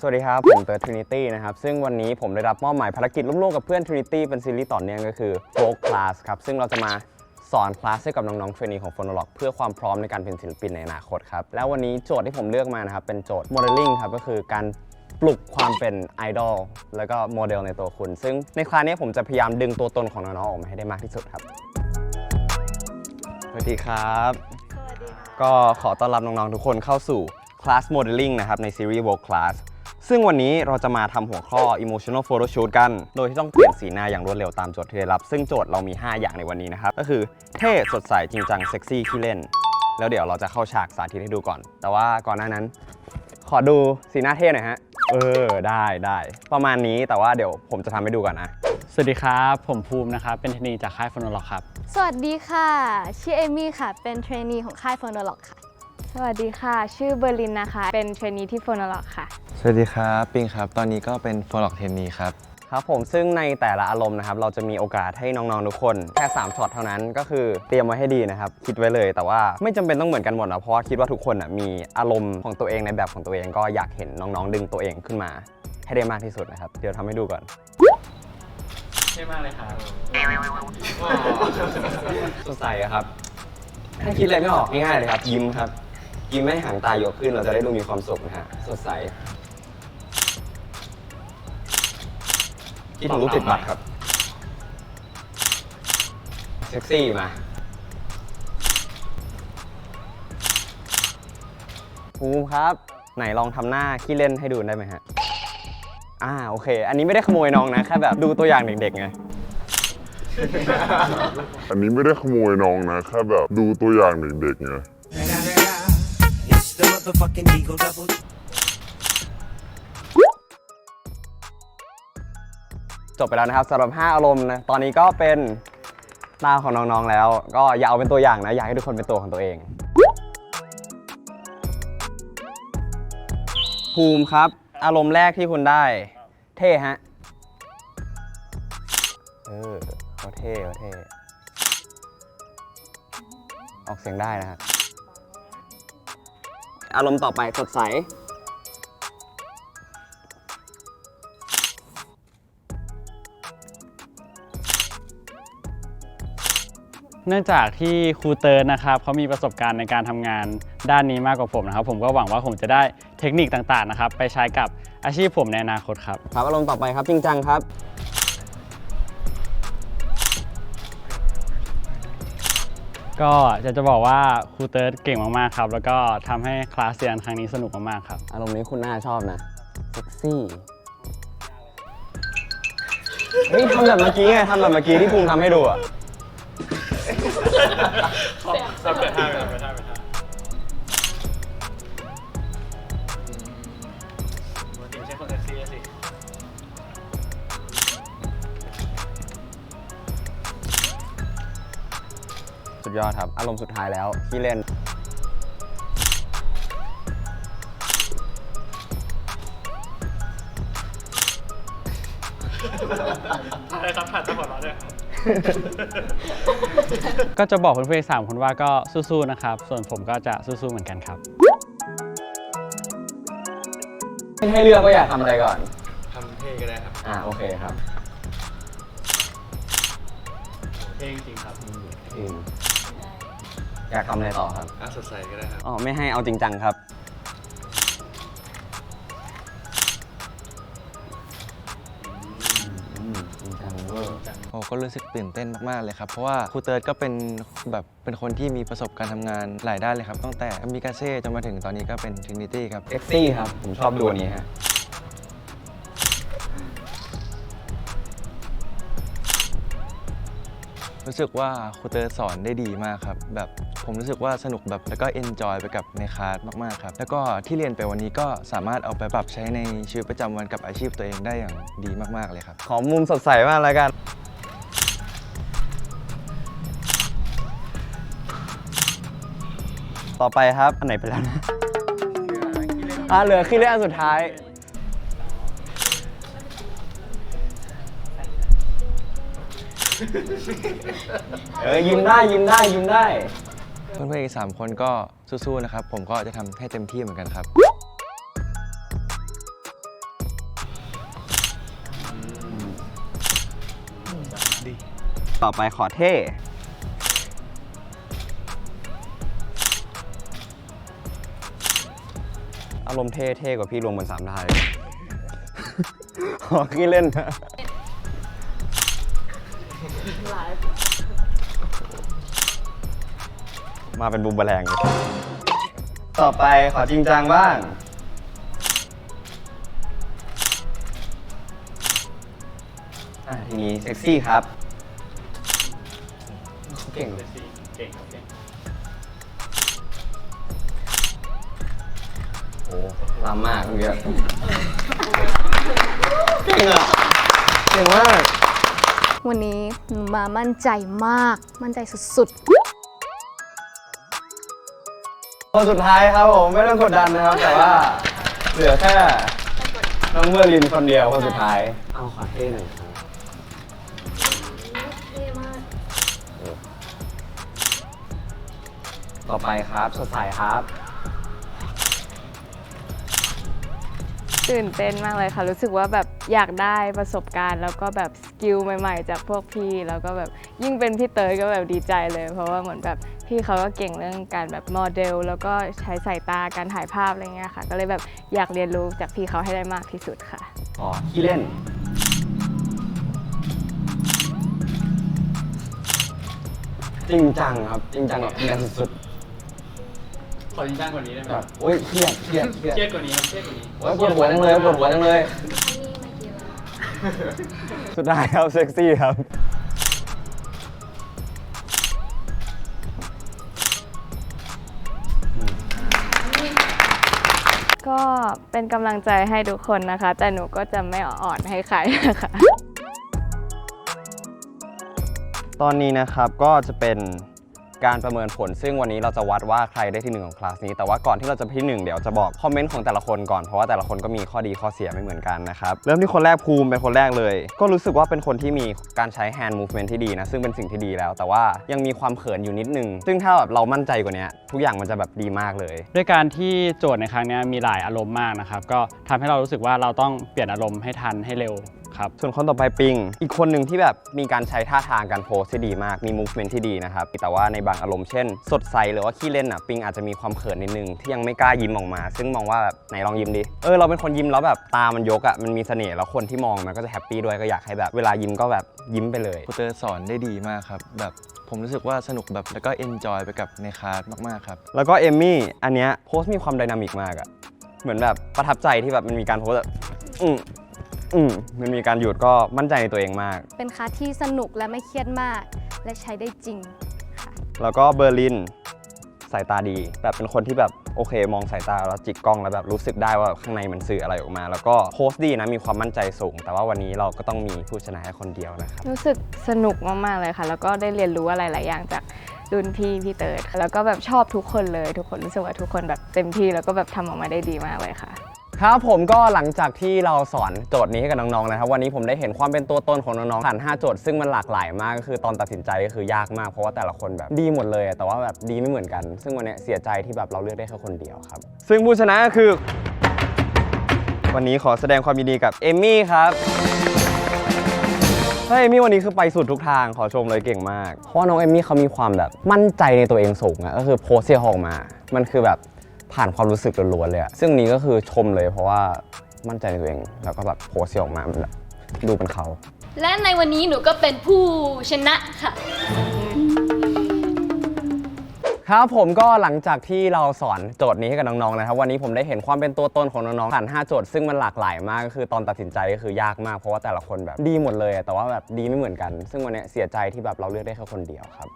สวัสดีครับ ผมเติร์ดทรินิตี้นะครับ ซึ่งวันนี้ผมได้รับมอบหมายภารกิจร่วมๆกับเพื่อน Trinity เป็นซีรีส์ต่อเนื่องก็คือ f o l k Class ครับ ซึ่งเราจะมาสอนคลาสให้กับน้องๆเทรนนีของ p h o n o l o g เพื่อความพร้อมในการเป็นศิลปินในอนาคตครับ แล้ววันนี้โจทย์ที่ผมเลือกมานะครับ เป็นโจทย์ modeling ครับก็คือการปลุกความเป็นไอดอลแล้วก็โมเดลในตัวคุณ ซึ่งในคลาสนี้ผมจะพยายามดึงตัวตนของน้องๆออกมาให้ได้มากที่สุดครับสวัสดีครับ ก็ขอต้อนรับน้องๆทุกคนเข้าสู่คลาส Modeling นะครับในซีรีส์ World Class ซึ่งวันนี้เราจะมาทำหัวข้อ Emotional Photo Shoot กัน โดยที่ต้องเปลี่ยนสีหน้าอย่างรวดเร็วตามโจทย์ที่ได้รับ ซึ่งโจทย์เรามี 5 อย่างในวันนี้นะครับ ก็คือเท่สดใสจริงจังเซ็กซี่ขี้เล่น แล้วเดี๋ยวเราจะเข้าฉากสาธิตให้ดูก่อน แต่ว่าก่อนหน้านั้น ขอดูสีหน้าเท่หน่อยฮะ เออได้ได้ ประมาณนี้แต่ว่าเดี๋ยวผมจะทำให้ดูก่อนนะ สวัสดีครับ ผมภูมินะครับ เป็นเทรนนีจากค่ายฟอนอลล็อกครับ สวัสดีค่ะ ชื่อเอมี่ค่ะ เป็นเทรนนีของค่ายเฟอร์นอล็อกค่ะ สวัสดีค่ะ ชื่อเบอร์ลินนะคะ เป็นเทรนนีที่โฟนอล็อกค่ะ สวัสดีครับปิงครับ ตอนนี้ก็เป็นฟอร์ล็อกเทนนีครับครับผมซึ่งในแต่ละอารมณ์นะครับ เราจะมีโอกาสให้น้องๆทุกคน แค่ 3ช็อตเท่านั้นก็คือเตรียมไว้ให้ดีนะครับ คิดไว้เลย แต่ว่าไม่จำเป็นต้องเหมือนกันหมดนะเพราะว่าคิดว่าทุกคนนะมีอารมณ์ของตัวเองในแบบของตัวเองก็อยากเห็นน้องๆ ดึงตัวเองขึ้นมา ให้ได้มากที่สุดนะครับ เดี๋ยวทำให้ดูก่อนเท่มากเลยครับสดใสอะครับถ้าคิดอะไรไม่ออกง่ายๆเลยครับยิ้มครับ ยิ้มให้หางตายกขึ้นเราจะได้ดูมีความสุขนะฮะสดใสที่ถึงรูปติดบัตรครับเซ็กซี่มาภูมิครับ ไหนลองทำหน้าขี้เล่นให้ดูได้ไหมฮะอ่าโอเค อันนี้ไม่ได้ขโมยน้องนะแค่แบบดูตัวอย่างเด็กๆไงอันนี้ไม่ได้ขโมยน้องนะแค่แบบดูตัวอย่างเด็กๆไง It's the motherfucking Eagle Double. จบไปแล้วนะครับสำหรับ 5 อารมณ์นะตอนนี้ก็เป็นตาของน้องๆแล้ว ก็อย่าเอาเป็นตัวอย่างนะ อยากให้ทุกคนเป็นตัวของตัวเอง ภูมิครับ อารมณ์แรกที่คุณได้ เท่ฮะ เออเขาเท่เขาเท่ ออกเสียงได้นะฮะ อารมณ์ต่อไปสดใส เนื่องจากที่ครูเติร์นนะครับเขามีประสบการณ์ในการทำงานด้านนี้มากกว่าผมนะครับ ผมก็หวังว่าผมจะได้เทคนิคต่างๆนะครับ ไปใช้กับอาชีพผมในอนาคตครับ ครับอารมณ์ต่อไปครับจริงจังครับ ก็จะจะบอกว่าครูเติร์ดเก่งมากๆครับ แล้วก็ทำให้คลาสเรียนครั้งนี้สนุกมากๆครับ อารมณ์นี้คุณน่าชอบนะเซ็กซี่เฮ้ยทำแบบเมื่อกี้ไงทำแบบเมื่อกี้ที่ภูมิทำให้ดูอะ สุดยอดครับ อารมณ์สุดท้ายแล้วที่เล่นก็จะบอกเพื่อนๆอีกสามคนว่าก็สู้ๆนะครับ ส่วนผมก็จะสู้ๆเหมือนกันครับ ให้เลือกว่าอยากทำอะไรก่อน ทำเท่ก็ได้ครับ อ่าโอเคครับ เท่จริงครับอืมอยากทำอะไรต่อครับ อะสดใสก็ได้ครับอ๋อ ไม่ให้เอาจริงจังครับ อืมจริงจังเวอร์โอ้ก็รู้สึกตื่นเต้นมาก ๆ เลยครับ เพราะว่าครูเติร์ดก็เป็นแบบเป็นคนที่มีประสบการณ์ทำงานหลายด้านเลยครับ ตั้งแต่มิกาเซ่จนมาถึงตอนนี้ก็เป็นทรินิตี้ครับ เอ็กซี่ครับ ผมชอบดูอันนี้ฮะ รู้สึกว่าครูเติร์ดสอนได้ดีมากครับแบบผมรู้สึกว่าสนุกแบบแล้วก็เอนจอยไปกับในคลาสมากๆครับแล้วก็ที่เรียนไปวันนี้ก็สามารถเอาไปปรับใช้ในชีวิตประจำวันกับอาชีพตัวเองได้อย่างดีมากๆเลยครับ ขอมุมสดใสมากแล้วกัน ต่อไปครับ อันไหนไปแล้วนะอ่าเหลือขี้เล่นอันสุดท้าย เออยิ้มได้ยิ้มได้ยิ้มได้ เพื่อนๆอีกสามคนก็สู้ๆนะครับ ผมก็จะทำให้เต็มที่เหมือนกันครับ ต่อไปขอเท่ อารมณ์เท่ๆกว่าพี่รวมบนสามได้ขอขี้เล่นนะ มาเป็นบูมบอแรงเลยต่อไปขอจริงจังบ้าง อะทีนี้เซ็กซี่ครับเขาเก่งเลยเก่งครับเก่งโอ้ล้ำมากเมื่อกี้เก่งอะ เก่งมาก วันนี้หนูมามั่นใจมาก มั่นใจสุดคนสุดท้ายครับผมไม่ต้องกดดันนะครับ แต่ว่าเหลือแค่น้องเวอร์ลินคนเดียวคนสุดท้าย เอาขอเท่หน่อยครับต่อไปครับสดใสครับ ตื่นเต้นมากเลยค่ะ รู้สึกว่าแบบอยากได้ประสบการณ์ แล้วก็แบบส กิลใหม่ๆ จากพวกพี่แล้วก็แบบยิ่งเป็นพี่เตยก็แบบดีใจเลย เพราะว่าเหมือนแบบพี่เขาก็เก่งเรื่องการแบบโมเดล แล้วก็ใช้สายตาการถ่ายภาพอะไรเงี้ยค่ะ ก็เลยแบบอยากเรียนรู้จากพี่เขาให้ได้มากที่สุดค่ะขอขี้เล่นจริงจังครับจริงจังแบบเรียนสุดขอจริงจังกว่านี้ได้ไหมๆแบบโอ้ยเครียดเครียดเครียดเครียดกว่านี้ครับเครียดกว่านี้ โอ้ยปวดหัวจังเลยปวดหัวจังเลย สุดท้ายครับเซ็กซี่ครับ ก็เป็นกำลังใจให้ทุกคนนะคะ แต่หนูก็จะไม่อ่อนให้ใครนะคะ ตอนนี้นะครับก็จะเป็น การประเมินผล ซึ่งวันนี้เราจะวัดว่าใครได้ที่หนึ่งของคลาสนี้ แต่ว่าก่อนที่เราจะที่หนึ่งเดี๋ยวจะบอกคอมเมนต์ของแต่ละคนก่อน เพราะว่าแต่ละคนก็มีข้อดีข้อเสียไม่เหมือนกันนะครับ เริ่มที่คนแรกภูมิเป็นคนแรกเลย ก็รู้สึกว่าเป็นคนที่มีการใช้ hand movement ที่ดีนะ ซึ่งเป็นสิ่งที่ดีแล้ว แต่ว่ายังมีความเขินอยู่นิดนึง ซึ่งถ้าแบบเรามั่นใจกว่านี้ทุกอย่างมันจะแบบดีมากเลย ด้วยการที่โจทย์ในครั้งนี้มีหลายอารมณ์มากนะครับ ก็ทำให้เรารู้สึกว่าเราต้องเปลี่ยนอารมณ์ให้ทันให้เร็ว ครับ ส่วนคนต่อไปปิง อีกคนหนึ่งที่แบบมีการใช้ท่าทางการโพสที่ดีมาก มี movement ที่ดีนะครับ แต่ว่าในบางอารมณ์เช่น สดใสหรือว่าขี้เล่นอะ ปิงอาจจะมีความเขินนิดนึงที่ยังไม่กล้ายิ้มออกมา ซึ่งมองว่าแบบไหนลองยิ้มดิ เออเราเป็นคนยิ้มแล้วแบบตามันยกอะ มันมีเสน่ห์แล้วคนที่มองมันก็จะแฮปปี้ด้วย ก็อยากให้แบบเวลายิ้มก็แบบยิ้มไปเลย ครูเตอร์สอนได้ดีมากครับ แบบผมรู้สึกว่าสนุกแบบแล้วก็เอนจอยไปกับในคลาสมากๆครับ แล้วก็เอมมี่ อันเนี้ยโพสต์มีความไดนามิกมากอะเหมือนแบบประทับใจที่แบบมันมีการโพสต์แบบอืม อืมมันมีการหยุดก็มั่นใจในตัวเองมากๆเป็นคลาสที่สนุกและไม่เครียดมาก และใช้ได้จริงค่ะแล้วก็เบอร์ลินสายตาดี แบบเป็นคนที่แบบโอเค มองสายตาแล้วจิกกล้องแล้วแบบรู้สึกได้ว่าข้างในมันสื่ออะไรออกมา แล้วก็โพสต์ดีนะมีความมั่นใจสูง แต่ว่าวันนี้เราก็ต้องมีผู้ชนะแค่คนเดียวนะครับ รู้สึกสนุกมาก ๆ เลยค่ะ แล้วก็ได้เรียนรู้อะไรหลายอย่างจากรุ่นพี่พี่เติร์ดแล้วก็แบบชอบทุกคนเลย ทุกคนรู้สึกว่าทุกคนแบบเต็มที่แล้วก็แบบทำออกมาได้ดีมากเลยค่ะ ครับผมก็หลังจากที่เราสอนโจทย์นี้ให้กับน้องๆนะครับวันนี้ผมได้เห็นความเป็นตัวตนของน้องๆผ่าน5โจทย์ซึ่งมันหลากหลายมากก็คือตอนตัดสินใจก็คือยากมากเพราะว่าแต่ละคนแบบดีหมดเลยอะแต่ว่าแบบดีไม่เหมือนกัน ซึ่งวันนี้เสียใจที่แบบเราเลือกได้แค่คนเดียวครับ ซึ่งผู้ชนะก็คือ วันนี้ขอแสดงความยินดีกับเอมมี่ครับเฮ้ยเอมมี่วันนี้คือไปสุดทุกทางขอชมเลยเก่งมาก เพราะว่าน้องเอมมี่เขามีความแบบมั่นใจในตัวเองสูงอะก็คือโพสต์ที่ออกมา มันคือแบบ ผ่านความรู้สึกล้วนๆเลยอะซึ่งนี้ก็คือชมเลยเพราะว่ามั่นใจในตัวเอง แล้วก็แบบโพสต์ที่ออกมามันแบบดูเป็นเขา และในวันนี้หนูก็เป็นผู้ชนะค่ะ ครับผมก็หลังจากที่เราสอนโจทย์นี้ให้กับน้องๆนะครับวันนี้ผมได้เห็นความเป็นตัวตนของน้องๆผ่าน5โจทย์ซึ่งมันหลากหลายมากก็คือตอนตัดสินใจก็คือยากมากเพราะว่าแต่ละคนแบบดีหมดเลยอะแต่ว่าแบบดีไม่เหมือนกัน ซึ่งวันนี้เสียใจที่แบบเราเลือกได้แค่คนเดียวครับ